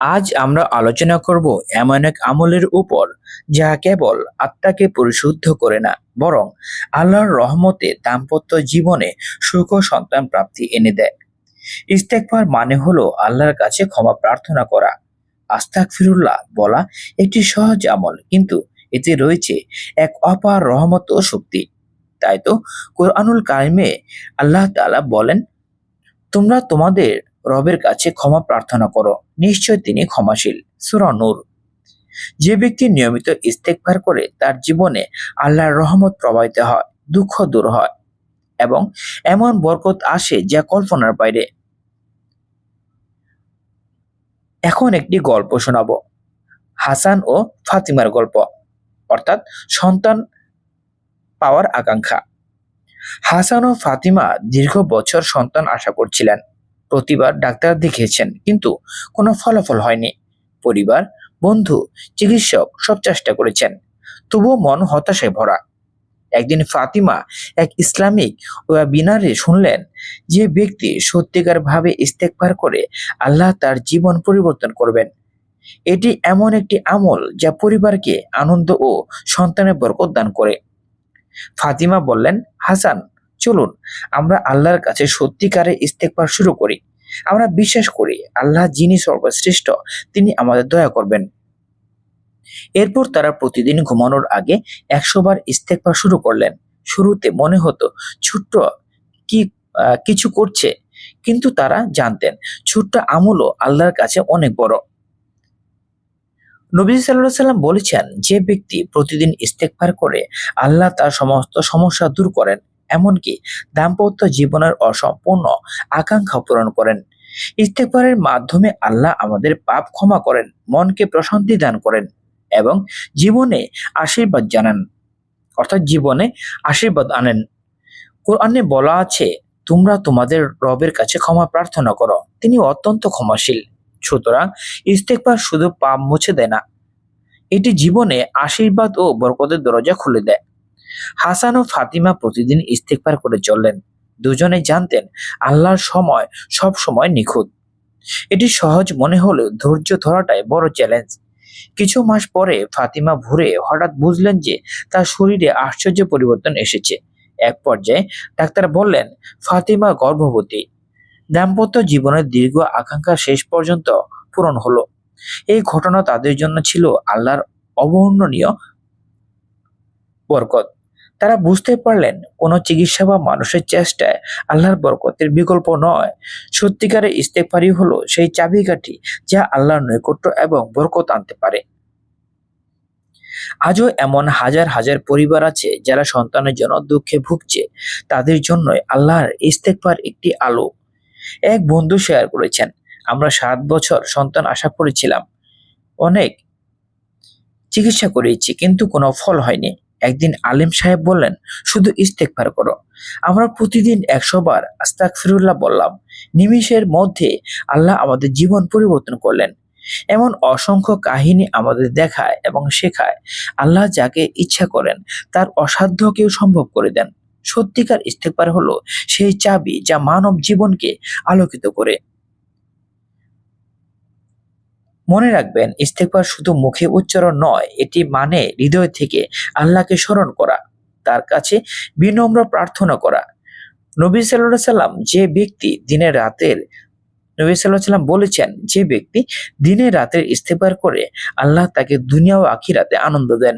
আজ আমরা আলোচনা করব এমন এক আমলের উপর, যা কেবল আত্মাকে পরিশুদ্ধ করে না, বরং আল্লাহর রহমতে দাম্পত্য জীবনে সুখ সন্তান প্রাপ্তি এনে দেয়। ইস্তেকবার মানে হলো আল্লাহর কাছে ক্ষমা প্রার্থনা করা। আস্তাক ফিরুল্লাহ বলা একটি সহজ আমল, কিন্তু এতে রয়েছে এক অপার রহমত ও শক্তি। তাই তো কোরআনুল কারিমে আল্লাহ তাআলা বলেন, তোমরা তোমাদের রবের কাছে ক্ষমা প্রার্থনা করো। নিশ্চয় তিনি ক্ষমাশীল। সুরা নূর। যে ব্যক্তি নিয়মিত ইস্তেকবার করে, তার জীবনে আল্লাহর রহমত প্রবাহিত হয়, দুঃখ দূর হয় এবং এমন বরকত আসে যা কল্পনার বাইরে। এখন একটি গল্প শোনাবো। হাসান ও ফাতিমার গল্প, অর্থাৎ সন্তান পাওয়ার আকাঙ্ক্ষা। হাসান ও ফাতিমা দীর্ঘ বছর সন্তান আশা করছিলেন। প্রতিবার ডাক্তার দেখিয়েছেন, কিন্তু কোনো ফলাফল হয়নি। পরিবার, বন্ধু, চিকিৎসক সব চেষ্টা করেছেন, তবুও মন হতাশায় ভরা। একদিন ফাতিমা এক ইসলামিক বিনারে শুনলেন যে ব্যক্তি সত্যিকার ভাবে ইস্তেকবার করে আল্লাহ তার জীবন পরিবর্তন করবেন। এটি এমন একটি আমল যা পরিবারকে আনন্দ ও সন্তানের বরকত দান করে। ফাতিমা বললেন, হাসান চলুন, আমরা আল্লাহর কাছে সত্যিকারে ইস্তেকবার শুরু করি। আমরা বিশ্বাস করি, আল্লাহ যিনি সর্বশ্রেষ্ঠ, তিনি আমাদের দয়া করবেন। এরপর তারা প্রতিদিন ঘুমানোর আগে একশো বার ইস্তেকবার শুরু করলেন। শুরুতে মনে হতো, ছোট্ট কি কিছু করছে? কিন্তু তারা জানতেন, ছোট্ট আমলও আল্লাহর কাছে অনেক বড়। নবী সাল্লাহ সাল্লাম বলেছেন, যে ব্যক্তি প্রতিদিন ইস্তেকবার করে, আল্লাহ তার সমস্ত সমস্যা দূর করেন। এমনকি দাম্পত্য জীবনের অসম্পূর্ণ আকাঙ্ক্ষা পূরণ করেন। ইস্তেকবারের মাধ্যমে আল্লাহ আমাদের পাপ ক্ষমা করেন, মনকে প্রশান্তি দান করেন এবং জীবনে আশীর্বাদ জানান। অর্থাৎ জীবনে আশীর্বাদ আনেন। কোরআনে বলা আছে, তোমরা তোমাদের রবের কাছে ক্ষমা প্রার্থনা করো। তিনি অত্যন্ত ক্ষমাশীল। সুতরাং ইস্তেকবার শুধু পাপ মুছে দেয় না, এটি জীবনে আশীর্বাদ ও বরকতের দরজা খুলে দেয়। হাসান ও ফাতিমা প্রতিদিন ইস্তেকবার করে চললেন। দুজনে জানতেন, আল্লাহর সময় সব সময় নিখুঁত। এটি সহজ মনে হলেও ধৈর্য ধরাটাই বড় চ্যালেঞ্জ কিছু মাস পরে ফাতিমা ভোরে হঠাৎ বুঝলেন যে তার শরীরে আশ্চর্য পরিবর্তন এসেছে। এক পর্যায়ে ডাক্তার বললেন, ফাতিমা গর্ভবতী। দাম্পত্য জীবনের দীর্ঘ আকাঙ্ক্ষা শেষ পর্যন্ত পূরণ হলো। এই ঘটনা তাদের জন্য ছিল আল্লাহর অবর্ণনীয় বরকত। তারা বুঝতে পারলেন কোনো চিকিৎসা বা মানুষের চেষ্টায় আল্লাহর বরকতের বিকল্প নয়। সত্যিকারের ইস্তেকবারই হলো সেই চাবিকাঠি যা আল্লাহর নৈকট্য এবং বরকত আনতে পারে। আজও এমন হাজার হাজার পরিবার আছে যারা সন্তানের জন্য দুঃখে ভুগছে। তাদের জন্যই আল্লাহর ইস্তেকবার একটি আলো। এক বন্ধু শেয়ার করেছেন, আমরা সাত বছর সন্তান আশা করেছিলাম। অনেক চিকিৎসা করিয়েছি কিন্তু কোনো ফল হয়নি। একদিন আলিম সাহেব বললেন, শুধু ইস্তেকবার করো। আমরা প্রতিদিন একশো বার আস্তাক ফিরুল্লাহ বললাম। নিমিষের মধ্যে আল্লাহ আমাদের জীবন পরিবর্তন করলেন। এমন অসংখ্য কাহিনী আমাদের দেখায় এবং শেখায়। আল্লাহ যাকে ইচ্ছা করেন, তার অসাধ্যকেও সম্ভব করে দেন। সত্যিকার ইস্তেকবার হলো সেই চাবি যা মানব জীবনকে আলোকিত করে। মনে রাখবেন, ইস্তেকবার শুধু মুখে উচ্চারণ নয়, এটি মানে হৃদয় থেকে আল্লাহকে স্মরণ করা, তার কাছে বিনম্র প্রার্থনা করা। নবী সাল্লাহ সাল্লাম যে ব্যক্তি দিনে রাতের, নবী সাল্লাহ সাল্লাম বলেছেন যে ব্যক্তি দিনে রাতের ইস্তেফার করে আল্লাহ তাকে দুনিয়া ও আখিরাতে আনন্দ দেন।